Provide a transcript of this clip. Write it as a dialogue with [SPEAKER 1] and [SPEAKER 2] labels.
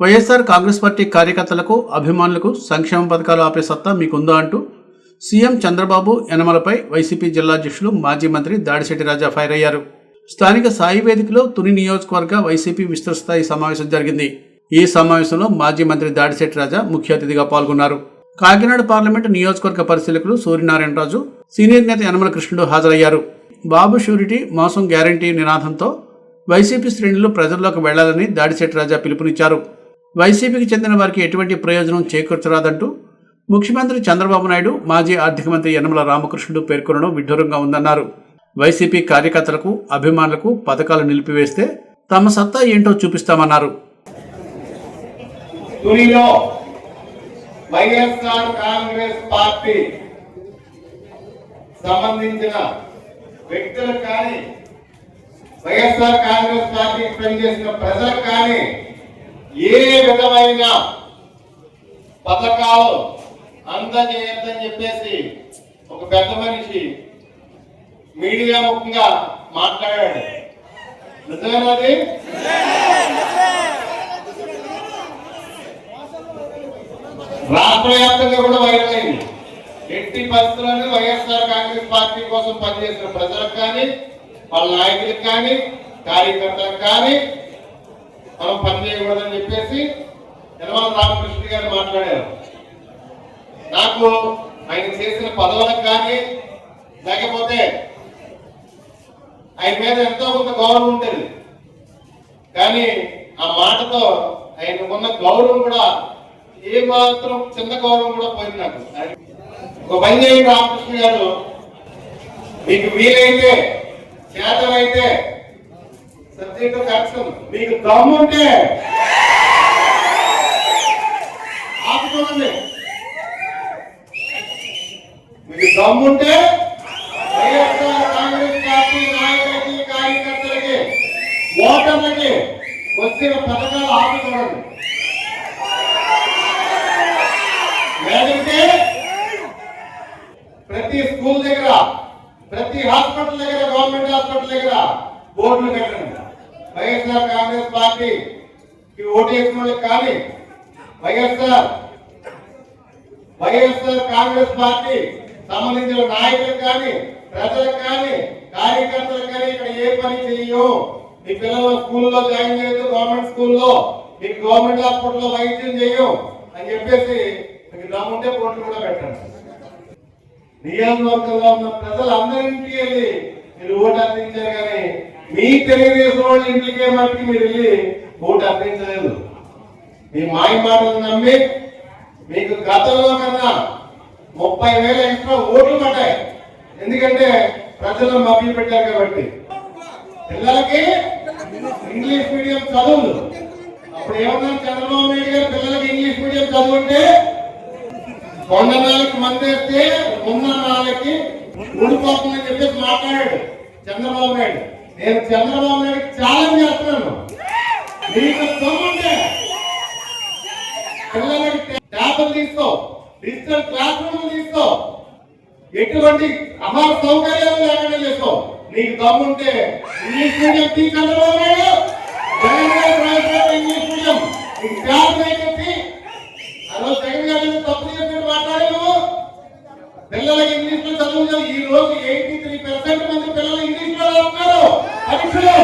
[SPEAKER 1] YSR Congress party కార్యకర్తలకు అభిమానులకు సంక్షేమ పథకాలు ఆపే సత్తా మీకుందా అంటూ సీఎం చంద్రబాబు యనమలపై వైసీపీ జిల్లా అధ్యక్షులు మాజీ మంత్రి దాడిశెట్టి రాజా ఫైర్ అయ్యారు. స్థానిక సాయి వేదికలో తుని నియోజకవర్గ వైసీపీ విస్తృతస్థాయి సమావేశం జరిగింది. ఈ సమావేశంలో మాజీ మంత్రి దాడిశెట్టి రాజా ముఖ్య అతిథిగా పాల్గొన్నారు. కాకినాడ పార్లమెంటు నియోజకవర్గ పరిశీలకులు సూర్యనారాయణరాజు సీనియర్ నేత యనమల కృష్ణుడు హాజరయ్యారు. బాబు షూరిటీ మోసం గ్యారంటీ నినాదంతో వైసీపీ శ్రేణులు ప్రజల్లోకి వెళ్ళాలని దాడిశెట్టి రాజా పిలుపునిచ్చారు. వైసీపీకి చెందిన వారికి ఎటువంటి ప్రయోజనం చేకూర్చరాదంటూ ముఖ్యమంత్రి చంద్రబాబు నాయుడు మాజీ ఆర్థిక మంత్రి యనమల రామకృష్ణుడు పేర్కొనడం విడ్డూరంగా ఉందన్నారు. వైసీపీ కార్యకర్తలకు అభిమానులకు పథకాలు నిలిపివేస్తే తమ సత్తా ఏంటో చూపిస్తామన్నారు.
[SPEAKER 2] వైఎస్ఆర్ కాంగ్రెస్ పార్టీ సంబంధించిన వ్యక్తులకు కానీ వైఎస్ఆర్ కాంగ్రెస్ పార్టీకి పనిచేసిన ప్రజలకు కానీ ఏ విధమైన పథకాలు అందజేయద్దని చెప్పేసి ఒక పెద్ద మనిషి మీడియా ముఖంగా మాట్లాడాడు. నిజమేనాది రాష్ట్ర వ్యాప్తంగా కూడా వైరల్ అయింది. ఎట్టి పరిస్థితులను వైఎస్ఆర్ కాంగ్రెస్ పార్టీ కోసం పనిచేసిన ప్రజలకు కానీ వాళ్ళ నాయకులకు కానీ కార్యకర్తలకు కానీ యనమల రామకృష్ణ గారు మాట్లాడారు. నాకు ఆయన చేసిన పదవులకు కానీ లేకపోతే ఆయన మీద ఎంతో కొంత గౌరవం ఉంటుంది. కానీ ఆ మాటతో ఆయన ఉన్న గౌరవం కూడా ఏ మాత్రం చిన్న గౌరవం కూడా పోయింది నాకు. ఒక పని రామకృష్ణ గారు మీకు వీలైతే చేతనైతే సబ్జెక్ట్ కరెక్షన్ మీకు దమ్ముంటే ఆపుకోండి మీకు దమ్ముంటే వైఎస్ఆర్ కాంగ్రెస్ పార్టీ నాయకులకి కార్యకర్తలకి ఓటర్లకి వచ్చిన పథకాలు ఆపుకోవడం. లేదంటే ప్రతి స్కూల్ దగ్గర ప్రతి హాస్పిటల్ దగ్గర గవర్నమెంట్ హాస్పిటల్ దగ్గర బోర్డులు పెట్టండి. వైఎస్ఆర్ కాంగ్రెస్ పార్టీ ఓటు వేసిన వాళ్ళకి కానీ వైఎస్ఆర్ వైఎస్ఆర్ కాంగ్రెస్ పార్టీ సంబంధించిన నాయకులకు కానీ ప్రజలకు కానీ కార్యకర్తలకు కానీ ఇక్కడ ఏ పని చెయ్యో మీ పిల్లలు స్కూల్లో జాయిన్ చేయొద్దు గవర్నమెంట్ స్కూల్లో. మీకు గవర్నమెంట్ హాస్పిటల్లో వైద్యం చెయ్యం అని చెప్పేసి మీకు దమ్ముంటే కోట్లు కూడా పెట్టండి. నియోజకవర్గంలో ఉన్న ప్రజలందరింటికి వెళ్ళి మీరు ఓటు అందించారు కానీ మీ తెలుగుదేశం వాళ్ళ ఇంటికే మటుకు మీరు వెళ్ళి ఓటు అందించలేదు. మీ మాయ మాటలు నమ్మి మీకు గతంలో కన్నా ముప్పై వేల ఎక్స్ట్రా ఓట్లు పడ్డాయి. ఎందుకంటే ప్రజలు మభ్య పెట్టారు కాబట్టి. పిల్లలకి ఇంగ్లీష్ మీడియం చదువులు. అప్పుడు ఏమన్నా చంద్రబాబు నాయుడు గారు? పిల్లలకి ఇంగ్లీష్ మీడియం చదువుంటే కొండ నాలుగు మందేస్తే ఉన్న నాలుగుకి ఊడిపోతుందని చెప్పేసి మాట్లాడాడు చంద్రబాబు నాయుడు. నేను చంద్రబాబు నాయుడు ఛాలెంజ్ చేస్తున్నాను. మీకు సొమ్ముంటే ట్యాబ్లు తీసుకో. డిజిటల్ క్లాస్ రూమ్ తీసుకో. ఎటువంటి ఆహార సౌకర్యాలు లేకుండా చేసుకో. నీకు దమ్ముంటే ఇంగ్లీష్ మీడియం తీ చంద్రబాబు నాయుడు జగన్ ఇంగ్లీష్ మీడియం. నీకు ట్యాబ్ అయితే ఆ రోజు జగన్ గారి తప్పు చేసినట్టు మాట్లాడే నువ్వు. పిల్లలకి ఇంగ్లీష్లో చదువు ఈ రోజు ఎయిటీ త్రీ పర్సెంట్ మంది పిల్లలు ఇంగ్లీష్లో చదువుతున్నారు పరీక్షలో.